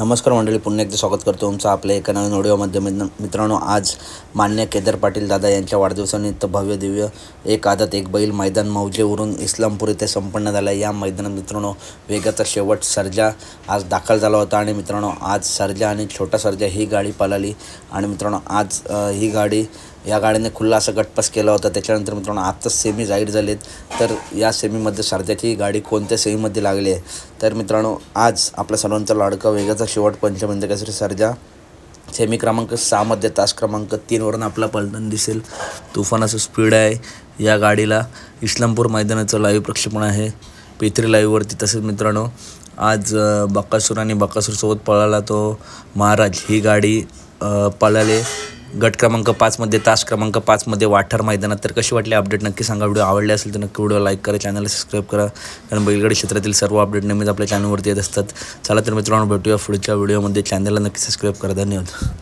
नमस्कार मंडळी पुन्हा एकदा स्वागत करतो तुमचं आपल्या एका नवीन व्हिडिओमध्ये मित्र मित्रांनो आज मान्य केदार पाटील दादा यांच्या वाढदिवसानिमित्त भव्य दिव्य एक आदत एक बैल मैदान मौजेवरून इस्लामपूर इथे संपन्न झाला. या मैदानात मित्रांनो वेगाचा शेवट सर्जा आज दाखल झाला होता आणि मित्रांनो आज सर्जा आणि छोटा सर्जा ही गाडी पळाली. आणि मित्रांनो आज ही गाडी या गाडीने खुल्ला असा गटपास केला होता. त्याच्यानंतर मित्रांनो आत्ताच सेमी जाहीर झालेत. तर या सेमीमध्ये सर्जाची गाडी कोणत्या सेमीमध्ये लागली आहे? तर मित्रांनो आज आपल्या सर्वांचा लाडका वेगाचा शेवट पंचमंद केसरी सर्जा. सेमी क्रमांक सहामध्ये तास क्रमांक तीनवरून आपला पलटण दिसेल. तुफानाचं स्पीड आहे या गाडीला. इस्लामपूर मैदानाचं लाईव्ह प्रक्षेपण आहे. पेत्री लाईव्हवरती तसेच मित्रांनो आज बकासूर आणि बकासूरसोबत पळाला तो महाराज. ही गाडी पळाले. गट क्रमांक पाचमध्ये तास क्रमांक पाचमध्ये वाठार मैदानात. तर कशी वाटली अपडेट नक्की सांगा. व्हिडिओ आवडले असेल तर नक्की व्हिडिओ लाईक करा चॅनलला सबस्क्राईब करा. कारण बैलगाडी क्षेत्रातील सर्व अपडेट नेहमीच आपल्या चॅनलवरती येत असतात. चला तर मित्रांनो भेटूया पुढच्या व्हिडिओमध्ये चॅनलला नक्की सबस्क्राईब करा. धन्यवाद.